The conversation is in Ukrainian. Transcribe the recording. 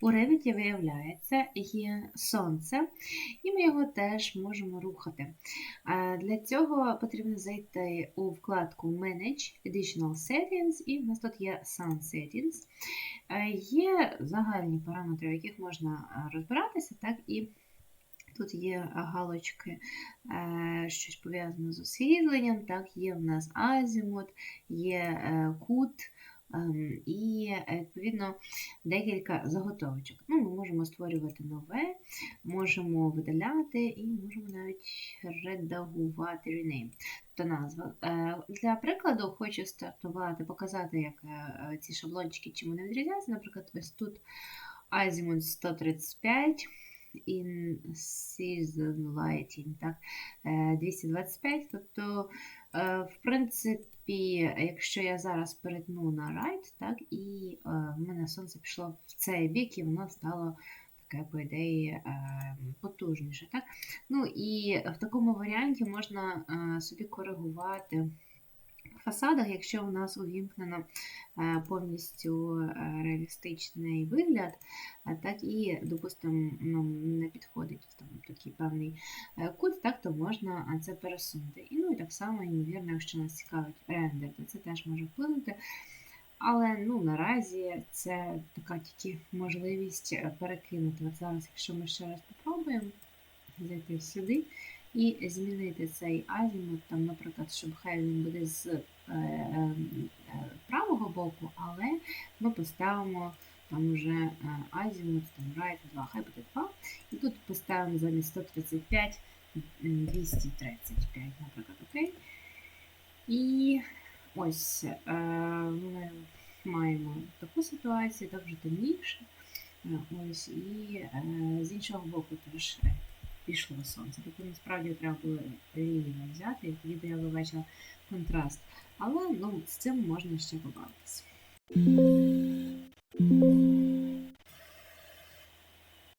У Revit, виявляється, є сонце, і ми його теж можемо рухати. Для цього потрібно зайти у вкладку Manage Additional Settings, і в нас тут є Sun Settings. Е, Є загальні параметри, в яких можна е, розбиратися, так і тут є галочки, е, щось пов'язане з освітленням, так, є в нас азімут, є кут. Ем, І е, відповідно декілька заготовочок. Ну, ми можемо створювати нове, можемо видаляти і можемо навіть редагувати rename. Тобто назва. Е, Для прикладу хочу стартувати, показати, як е, ці шаблончики чим вони відрізняються. Наприклад, ось тут Azimuth 135 in Season Lighting, так, е, 225. Тобто, е, в принципі, якщо я зараз перетну на right, так, і е, в мене сонце пішло в цей бік, і воно стало таке, по ідеї, е, потужніше. Так? Ну і в такому варіанті можна е, собі коригувати фасадах, якщо у нас увімкнено е, повністю е, реалістичний вигляд, так і, допустимо, нам не підходить там такий певний е, кут, так то можна це пересунути. І ну і так само, ймовірно, якщо нас цікавить рендер, то це теж може вплинути. Але ну, наразі це така тільки можливість е, перекинути. От зараз, якщо ми ще раз попробуємо зайти сюди і змінити цей азімут, там, наприклад, щоб хай він буде з е, е, е, правого боку, але ми поставимо там уже е, азімут, там right 2, хай буде 2. І тут поставимо замість 135, 235, наприклад, окей. І ось е, ми маємо таку ситуацію, так вже темніше. Е, Ось, і е, з іншого боку теж пішло сонце. Тобто насправді треба було рівно взяти, і тоді я би контраст. Але ну, з цим можна ще побавитися.